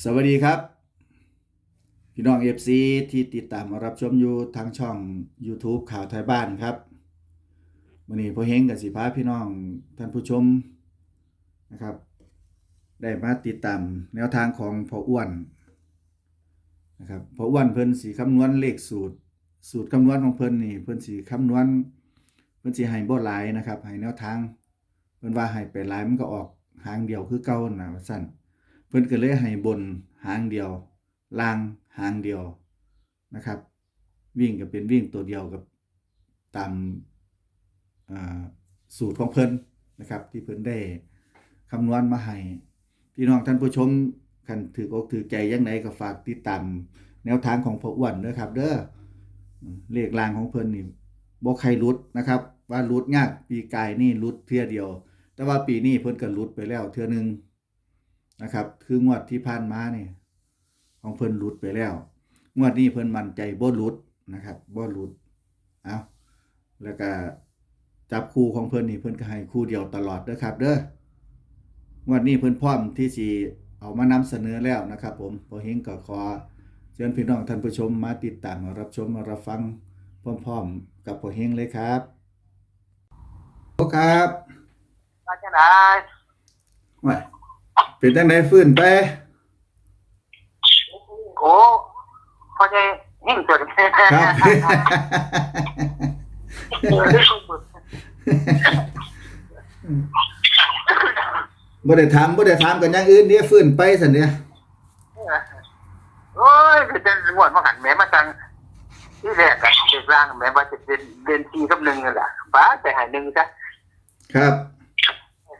สวัสดีครับ พี่น้องเอฟซีที่ติดตามรับชมอยู่ทางช่อง YouTube ข่าวไทยบ้านครับวันนี้พ่อเฮงกับสิพาพี่น้องท่านผู้ชมนะครับ ได้มาติดตามแนวทางของพ่ออ้วนนะครับพ่ออ้วนเพิ่นสีคำนวณเลขสูตร สูตรคำนวณของเพิ่นนี่เพิ่นสีคำนวณเพิ่นสีให้บ่หลายนะครับให้แนวทางเพิ่นว่าให้ไปหลายมันก็ออกหางเดียวคือเก่านะว่าซั่น เพิ่นก็เลยให้บนหางเดียว ล่างหางเดียวนะครับ วิ่งก็เป็นวิ่งตัวเดียวกับตามสูตรของเพิ่นนะครับ ที่เพิ่นได้คำนวณมาให้พี่น้องท่านผู้ชมคันถืออกถือใจยังไงก็ฝากติดตามแนวทางของพ่ออ้วนเด้อครับ เด้อเลขล่างของเพิ่นนี่บ่ใครรุดนะครับ ว่ารุดยากปีกายนี่รุดเทื่อเดียว แต่ว่าปีนี้เพิ่นก็รุดไปแล้วเทื่อหนึง นะครับ คืองวดที่ผ่านมาเนี่ยของเพิ่นหลุดไปแล้ว งวดนี้เพิ่นมั่นใจบ่หลุดนะครับบ่หลุดเอาแล้วก็จับคู่ของเพิ่นนี่เพิ่นก็ให้คู่เดียวตลอดเด้อครับเด้องวดนี้เพิ่นพร้อมที่สิเอามานำเสนอแล้วนะครับ ผมพอเฮงก็ขอเชิญพี่น้องท่านผู้ชมมาติดตามมารับชมมารับฟังพร้อมๆ กับพอเฮงเลยครับครับมาจังได๋ว่า เป็นจังไดฟื้นไปโอ้พอใจเฮงตัวนี้ครับ บ่ได้ถามบ่ได้ถามกันอย่างอื่นเดี๋ยวฟื้นไปซั่นเด้โอ้ยคือจะงวดมาหันแม่มาตังที่แรกอะเด็กร่างแม่ว่าจะเป็นเดือนทีกับหนึ่งนั่นแหละฟ้าแต่หายหนึ่งจ้ะครับ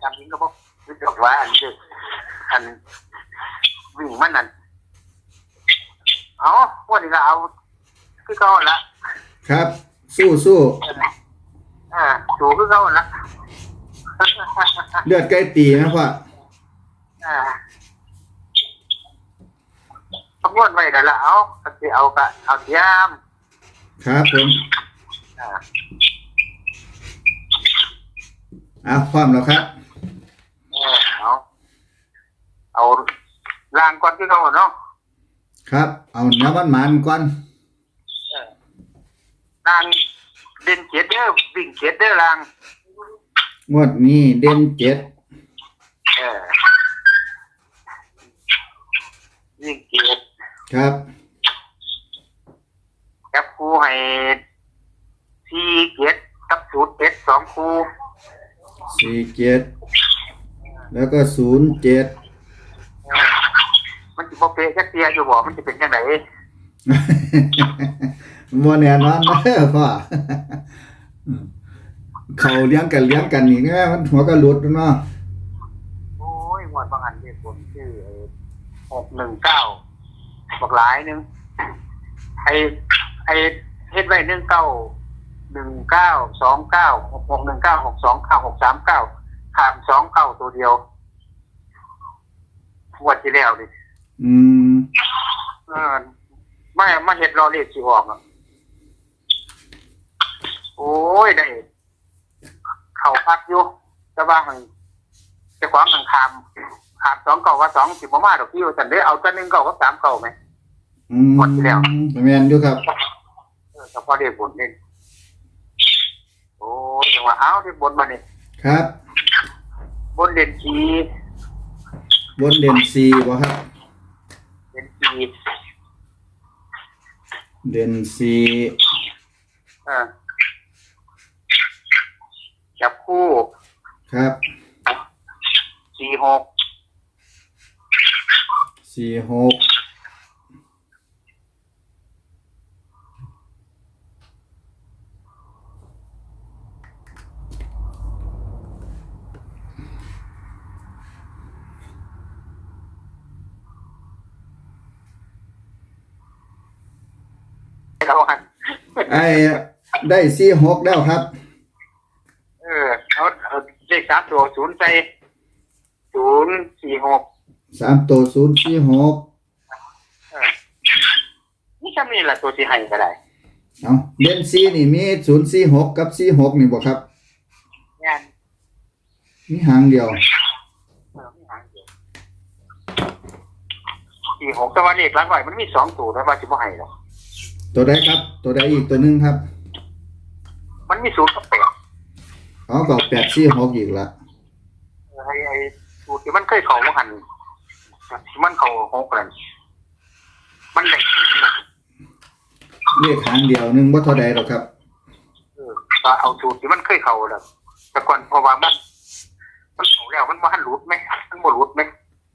ทำนี้ก็บอกรู้จักว่าอันเด็ก อันวิ่งมันนั่นเอาวันนี้ก็เอาคือเขาละครับ สู้สู้อ่าถูกคือเขาละเลือดใกล้ตีนะพ่ออ่าคำนวณไว้แล้วละเอาก็สิเอากะเอายามครับผมอ่าเอาพร้อมแล้วครับเออเอา เอาล่างก่อนที่เขาเนาะครับ เอาเนื้อมันหมันๆก่อนล่างเด่นเจ็ดเด้อวิ่งเจ็ดเด้อล่างงวดนี้เด่นเจ็ดเออวิ่งเจ็ดครับกับครูให้สี่เจ็ดกับศูนย์เจ็ดสองครูสี่เจ็ดแล้วก็ศูนย์เจ็ดเออมันจะ บ่เป๊ะจักเตียอยู่บ่มันจะเป็นยังไงบ่แน่นอนเด้อพ่ออืมเขาเลี้ยงกันเลี้ยงกันนี่ไงมันหัวก็หลุดเนาะโอ้ยงวดบางอันเนี่ยผมชื่อหกหนึ่งเก้าบอกหลายหนึงไอไอเฮ็ดไว้หนึ่งเก้าหนึ่งเก้าสองเก้าหกหกหนึ่งเก้าหกสองเก้าหกสามเก้าขามสองเก้าตัวเดียวงวดที่แล้วดิ อืมเออไม่มาเฮ็ดรอเลขสิออกอะโอ้ยได้เข้าพักอยู่แต่ว่าหังเจะขวางหังคามคามสองเก่าว่าสองสิบประมาณดอกพี่ว่าสันได้เอาแต่หนึ่งเก่ากับสามเก่าไหม อืมหมดที่แล้ว แม่นอยู่ครับ เออเฉพาะเด็กบนนี่โอ้ยจังหวะเอาเด็กบนมาเนี่ยครับบนเด่นชีบนเด่นสี่บ่ครับ เด่นชีเด่นสี่เออจับคู่ครับสี่หกสี่หก เราหันไอ้ได้สี่หกแล้วครับ เออเอาเอาเลขสามตัวศูนย์ใส่ศูนย์สี่หกสามตัวศูนย์สี่หกเออนี่จำนี่แหละตัวที่ให้ก็ได้เอาเด่นสี่นี่มีศูนย์สี่หกกับสี่หกนี่บ่ครับงานมีหางเดียวเออไม่หางเดียวสี่หกแต่ว่าเลขหลักร้อยมันมีสองตัวแต่ว่าสิบ่ให้หรอก ตัวใดครับ ตัวใดอีกตัวหนึงครับมันมีศูนย์กับแปดอ๋อก็แปดสี่หกอีกละไอ้ไอ้สูตรที่มันเคยเข้ามาหันที่มันเข้าหกนั่นมันได้เลขหางเดียวหนึงบ่เท่าใดหรอกครับเออก็เอาสูตรที่มันเคยเข้าแล้วแต่ก่อนเพราะว่ามันมันเข้าแล้วมันบ่ทันหลุดไหมมันบ่หลุดไหม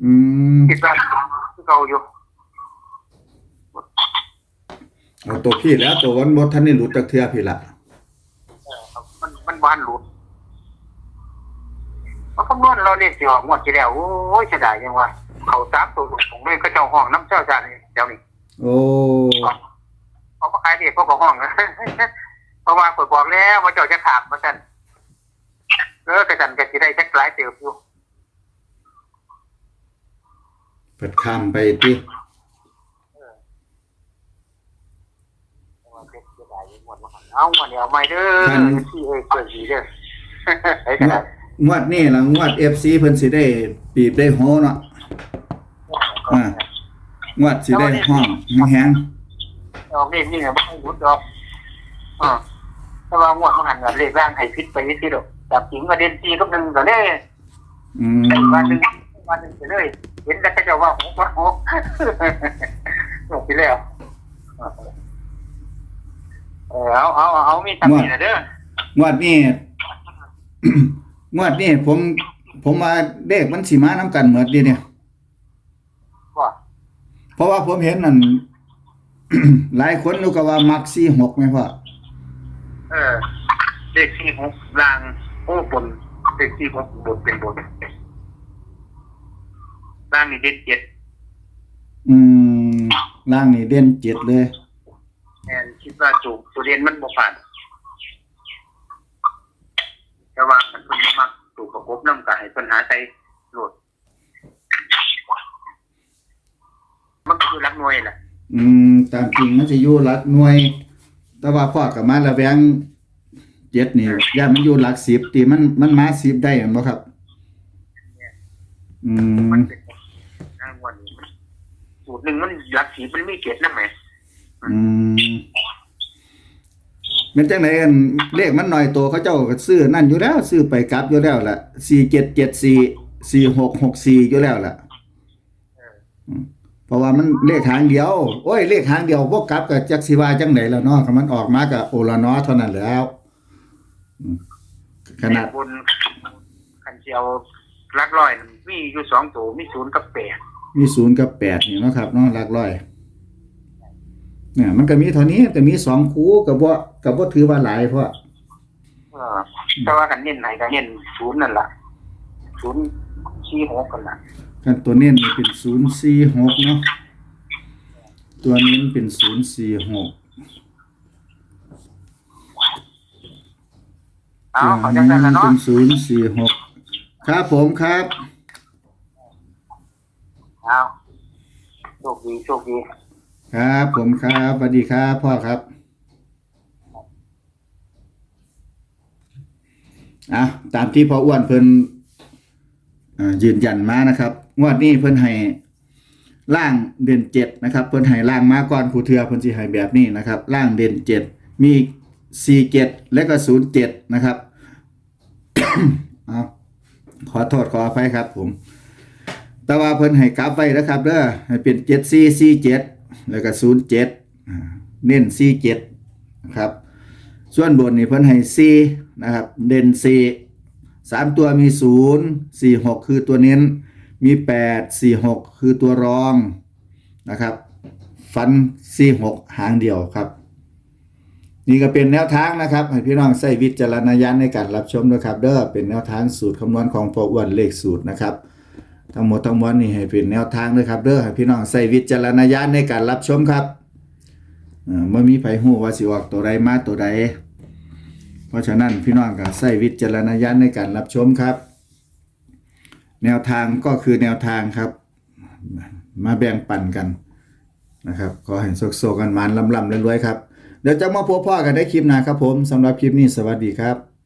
อืมคิดว่าคือเก่าอยู่ เอาตัวพี่แล้วตัววันบ่ทันได้หลุดจากเทื่อพี่ละเออครับมันมันบ่ทันหลุดมันคำนวณเราเลขสิออกงวดที่แล้วโอ้ยเสียดายจังว่าเขาสามตัวตรงๆเลยก็เจ้าห้องน้ำเจ้าจานเดี๋ยวนี้โอ้เขาก็ขายเด็กเขาก็ห้องเพราะว่าเปิดบอกแล้วว่าเจ้าจะขาดมาสั่นเออกระจันกระสีได้จักหลายเตียวอยู่เปิดข้ามไป ติเอาหมดเดียวไม่เด้อที่เอ้ยเกิดสีเด้อไอ้กระงวดาดงวดนี้ล่ะงวด FC เพิ่นสิได้ปีบได้โหเนาะอ่างวดสิได้ห้องแฮงออกเลขนี่เนี่ยไม่ให้รุดดอกอ่าแต่ว่างวดมันหันกับเลขร่างให้พิษไปนิดเดียวจากจริงก็เด่นซีก็หนึ่งก็เลยๆอืมวันหนึ่งวันหนึ่งไปเลยเห็นแต่ก็จะว่าหกว่าหกหกไปแล้ว เออเอาเอาเอามีทำนี่นะเด้องวดนี้ งวดนี้ผม ผมว่าเลขมันสิมานํกันหมดดีเนี่ยว่าเพราะว่าผมเห็นนั่น หลายคนนูก็ว่ามัก46แม่นพ่อเออเลขที่หกรางโอ้บนเลขที่หกบนเป็นบนรางนี่เด็ดเจ็ดอืมล่างนี่เด่นเจ็ดเลย แอนคิดว่าจูบตัวเรียนมันบ่ผ่านแต่ว่ามันเพิ่นบ่มักจูบประกบน้ำกับให้ปัญหาใจโหลดมันก็คือรักหน่วยแหละอืม ตามจริงมันสิอยู่หลักหน่วย แต่ว่าพ่อกับมาระแวงเจ็ดนี่ย่ามันอยู่หลักสิบตีมันมันมาสิบได้แม่นบ่ครับ อืมัมนเป็นทางวันนี้มันสูตรหนึ่งมันรักสีมันมีเกล็ดนะแหม อืมเป็นจังไดกันเลขมันหน่อยโตเขาเจ้าก็ซื้อนั่นอยู่แล้ว ซื้อไปกลับอยู่แล้วล่ะ4774 4664อยู่แล้วล่ะเพราะว่ามันเลขหางเดียว โอ้ยเลขหางเดียวบ่กลับกับจักสิว่าจังไดแล้วเนาะคันมันออกมาก็โอละเนาะเท่านั้นแหล้วอืมขนาดบนคันเจียวรักร้อยนั่นมีอยู่สองตัวมีศูนย์กับแปดมีศูนย์กับแปดนี่เนาะครับเนาะหลักร้อย เนี่ยมันก็มีเท่านี้แต่มีสองคู่กับบ่กับบ่ถือว่าหลายเพราะเออแต่ว่ากันเน้นไหนก็เน้นศูนย์นั่นล่ะศูนย์สี่หกกันล่ะกันตัวเน้นนี่เป็นศูนย์สี่หกเนาะตัวเน้นเป็นศูนย์สี่หกเอาเขาจังนั้นละเนาะเป็นศูนย์สี่หกครับผมครับเอาโชคดีโชคดี ครับผมครับสวัสดีครับพ่อครับอะตามที่พ่ออ้วนเพิ่นยืนยันมานะครับงวดนี้เพิ่นให้ล่างเด่นเจ็ดนะครับ เพิ่นให้ล่างมาก่อนผู้เทือเพิ่นสิให้แบบนี้นะครับล่างเด่นเจ็ดมีสี่เจ็ดและก็ศูนย์เจ็ดนะครับเอาขอโทษขออภัยครับผม แต่ว่าเพิ่นให้กราฟไว้นะครับเด้อให้เป็น7447 แล้วก็07เน้น47นะครับ ส่วนบนนี่เพิ่นให้4นะครับ เด่น4 3ตัวมี0 46คือตัวเน้น มี8 46คือตัวรองนะครับ ฟัน46หางเดียวครับ นี่ก็เป็นแนวทางนะครับ ให้พี่น้องใช้วิจารณญาณในการรับชมด้วยครับ เด้อเป็นแนวทางสูตรคำนวณของพออ้วนเลขสูตรนะครับ ทั้งหมดทั้งมวลนี่ให้เป็นแนวทางด้วยครับเด้อให้พี่น้องใส่วิจารณญาณในการรับชมครับเอ่อมีไผฮู้ว่าสิออกตัวใดมาตัวใด เพราะฉะนั้นพี่น้องก็ใส่วิจารณญาณในการรับชมครับ แนวทางก็คือแนวทางครับ มาแบ่งปันกันนะครับขอให้โซกๆกันมานลำๆรวยๆครับ เดี๋ยวจะมาพบพ่อกันได้คลิปหน้าครับผมสำหรับคลิปนี้สวัสดีครับ